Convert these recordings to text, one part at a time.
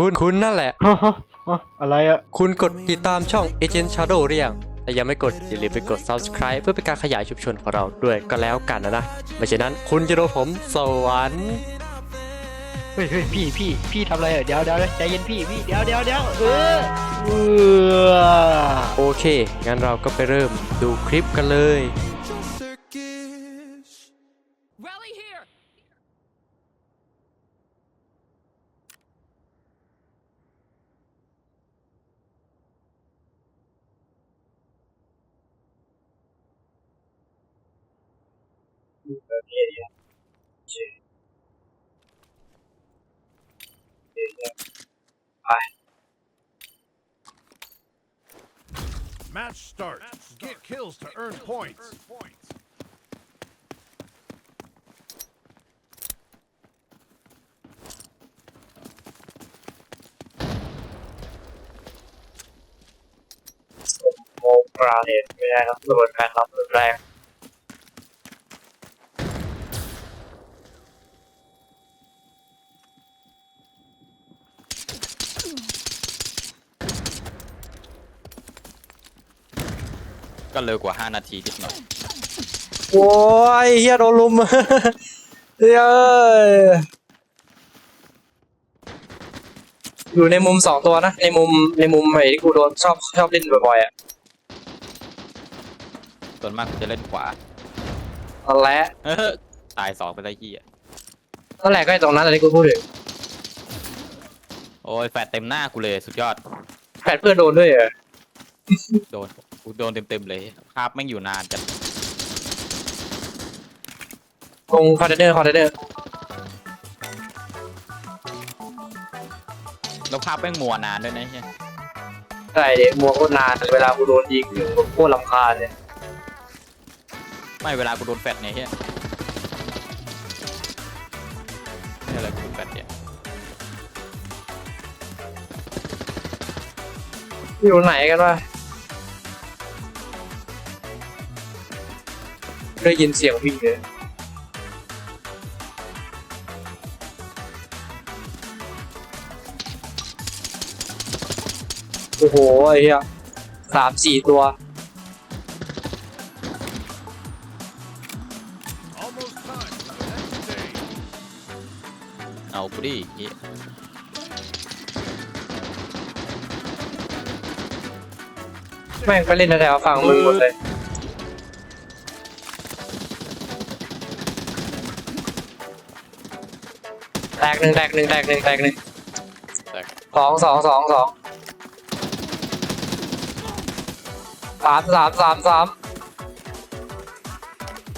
คุณคุณนั่นแหละ ฮะฮะฮะอะไรอะคุณกดติดตามช่อง Agent Shadow หรือยังแต่ยังไม่กดอย่าลืมไปกด subscribe เพื่อเป็นการขยายชุมชนของเราด้วยก็แล้วกันนะนะไม่เช่นนั้นคุณจะโดนผมสวรรค์เฮ้ยเฮ้ยพี่พี่พี่ทำอะไรอะเดี๋ยวเดี๋ยวใจเย็นพี่พี่เดี๋ยวเดี๋ยวเดี๋ยวเออเออ โอเค งั้นเราก็ไปเริ่มดูคลิปกันเลย ไป Match start. Get kills to earn points. โมกราเนี่ยไม่ได้ครับระเบิดแรงรับรุนแรง ก็เร็วกว่า 5 นาทีนิดหน่อยโอ้ยเฮียโดนลุม เฮ้ยอยู่ในมุมสองตัวนะ ในมุมในมุมไอ้ที่กูโดนชอบชอบเล่นบ่อยๆอะส่วนมากกูจะเล่นขวานั่นแหละเออตายสองไปได้ยี่อะนั่นแหละก็ไอ้ตรงนั้นอะไรที่กูพูดถึงโอ้ยแฟดเต็มหน้ากูเลยสุดยอด แฟนเพื่อนโดนด้วยเหรอ โดน กูโดนเต็มๆเลยภาพแม่งอยู่นานจัดคงคอนเทนเนอร์คอนเทนเนอร์แล้วภาพแม่งมัวนานด้วยนะเฮียใช่เด็กมัวโคตรนานเวลากูโดนยิงโคตรลำคาญเลยไม่เวลากูโดนแฟดเนี่ยเฮียนี่อะไรกูโดนแฟดเนี่ยอยู่ไหนกันวะ ได้ยินเสียงวิ่งเลยโอ้โหไอ้เหี้ยสามสี่ตัว Almost time for the next stage. เอากูดิเฮียแม่งไปเล่นแถวๆฝั่งมึงหมดเลย แตกหนึ่งแตกหนึ่งแตกหนึ่งแตกหนึ่งแตก สองสองสองสองสามสามสามสาม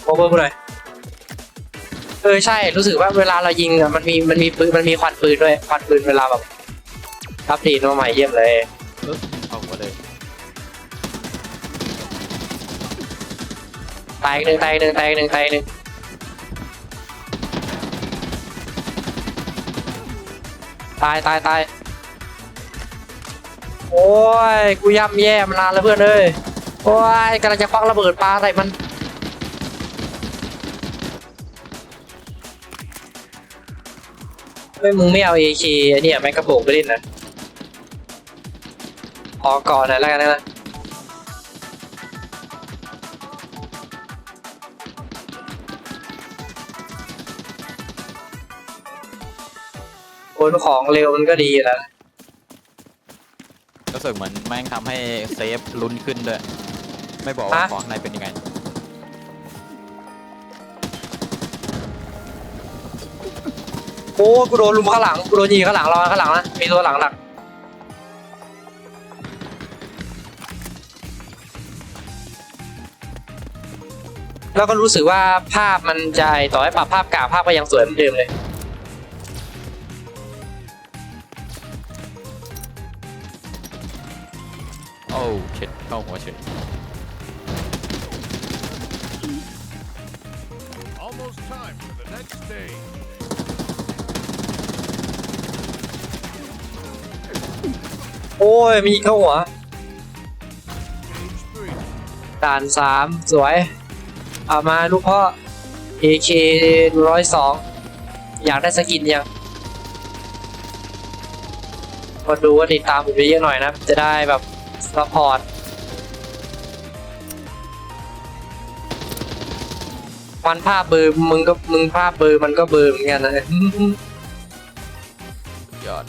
โอเวอร์กูหน่อยเออใช่รู้สึกว่าเวลาเรายิงอะมันมีมันมีปืนมันมีควันปืนด้วยควันปืนเวลาแบบอัปเดตมาใหม่เยี่ยมเลยปึ๊บเอาหัวเลยแตกหนึ่งแตกหนึ่งแตกหนึ่งแตกหนึ่ง ตายตายตายโอ้ยกูย่ำแย่มานานแล้วเพื่อนเอ้ยโอ้ยกำลังจะควักระเบิดปลาใส่มันไม่มึงไม่เอา AK ไอ้เนี่ยแม็กกระโปงไปเล่นนะพอก่อนนะแล้วกันนะ ขนของเร็วมันก็ดีแล้วรู้สึกเหมือนแม่งทำให้เซฟลุ้นขึ้นด้วย ไม่บอกว่าฮะของข้างในเป็นยังไง โอ้กูโดนลุมข้างหลังกูโดนยิงข้างหลังรอข้างหลังนะมีตัวหลังหลักแล้วก็รู้สึกว่าภาพมันจะไอ้ต่อให้ปรับภาพกากภาพก็ยังสวยเหมือนเดิมเลย อ้เช็ดเข้าหัวเฉย Almost time for the next stage. โอ้ย มีเข้าหัว Stage three. ด่านสามสวย เอามาลูกพ่อ AK ร้อยสองอยากได้สกินยังคนดูก็ติดตามผมเยอะๆหน่อยนะ จะได้แบบ ซัพพอร์ตมันภาพเบอร์มึงก็มึงภาพเบอร์มันก็เบอร์เหมือนกันนะยอด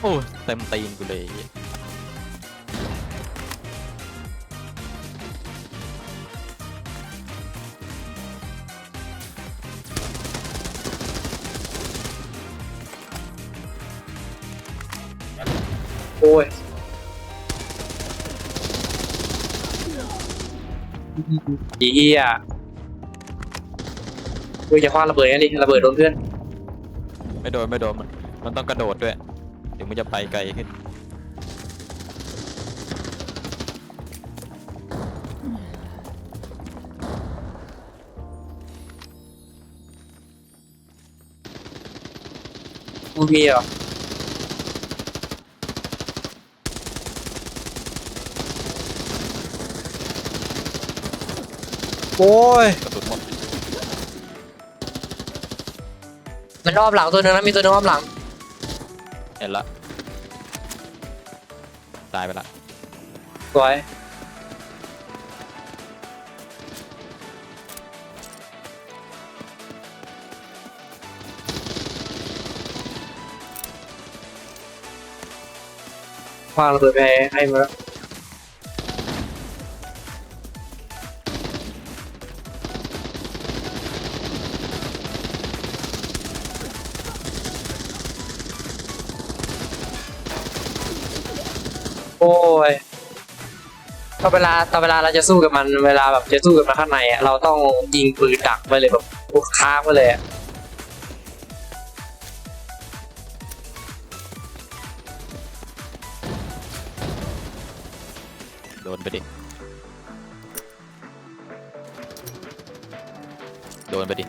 โอ้เต็มตีนกูเลย ยอีเหี้ยเฮ้ยอย่าคว้างระเบิดงั้นดิระเบิดโดนเพื่อนไม่โดนไม่โดนมันมันต้องกระโดดด้วยถึงมันจะไปไกลขึ้นมึงมีเหรอ โอ้ยกระสุนหมดมันอ้อมหลังตัวหนึงนะมีตัวหนึงอ้อมหลังเห็นละตายไปละสวยคว้างระเบิดไปให้มาแล้ว โอ้ยตอนเวลาตอนเวลาเราจะสู้กับมันเวลาแบบจะสู้กับมันข้างในอะเราต้องยิงปืนดักไปเลยแบบค้างไปเลยอะโดนไปดิ โดนไปดิ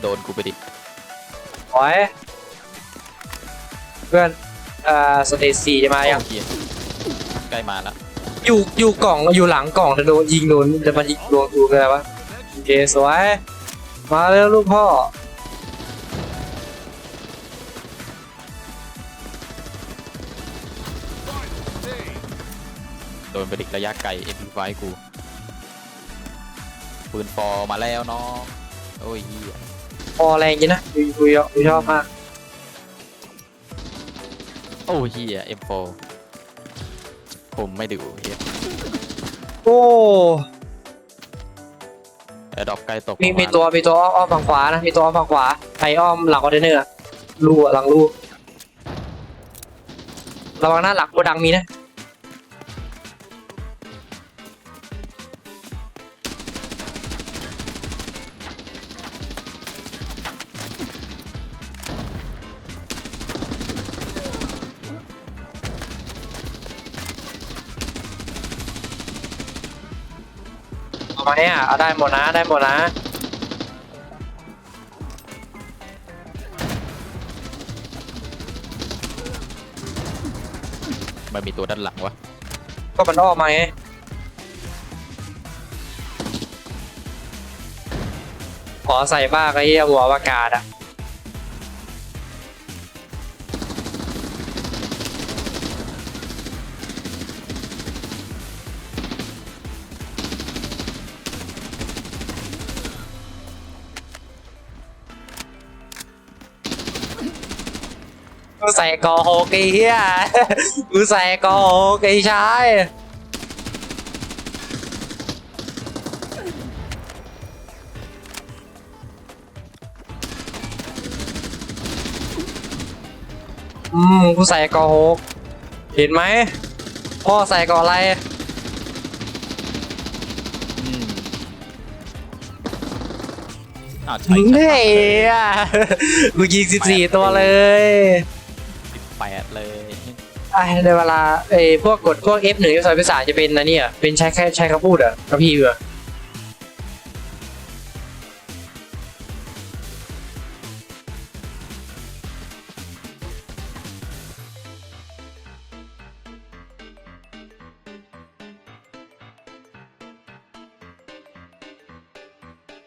โดนกูไปดิ โอ้ยเพื่อนอ่าสเตจสี่จะมายังโอ้เหี้ยใกล้มาแล้วอยู่อยู่กล่องอยู่หลังกล่องจะโดนยิงโดนจะมายิงโดนกูอะไรวะโอเคสวยมาแล้วลูกพ่อโดนไปดิระยะไกลเอ็มพีไฟกูปืนฟอร์มาแล้วน้องโอ้ยเหี้ย พอแรงจริงนะกูกูกูชอบมากโอ้เฮีย M4 ผมไม่ดูเฮียโอ้แอร์ดรอปใกล้ตกมีประาณมีตัวมีตัวอ้อมอ้อมฝั่งขวานะมีตัวอ้อมฝั่งขวาไปอ้อมหลังคอนเทนเนอร์อะรูอะหลังรูระวังหน้าหลังโกดังมีนะ เอาไหมอะเอาได้หมดนะได้หมดนะมันมีตัวด้านหลังวะก็มันออกมาไงขอใส่บ้างไอ้เหี้ยหัวอากาศอะ กูใส่กอโฮกีเฮียกูใส่กอโฮกีชายอืมกูใส่กอโฮกเห็นไหมพ่อใส่กออะไรอืมอ้าวใช่มึงใช่เฮ้ยอะกูยิงสิบสี่ตัวเลย แปดเลยไอ้ในเวลาไอ้พวกกดพวก F หนึ่ง F สอง F สามจะเป็นนะเนี่ยเป็นใช้แค่ใช้คำพูดอะกับพี่เออ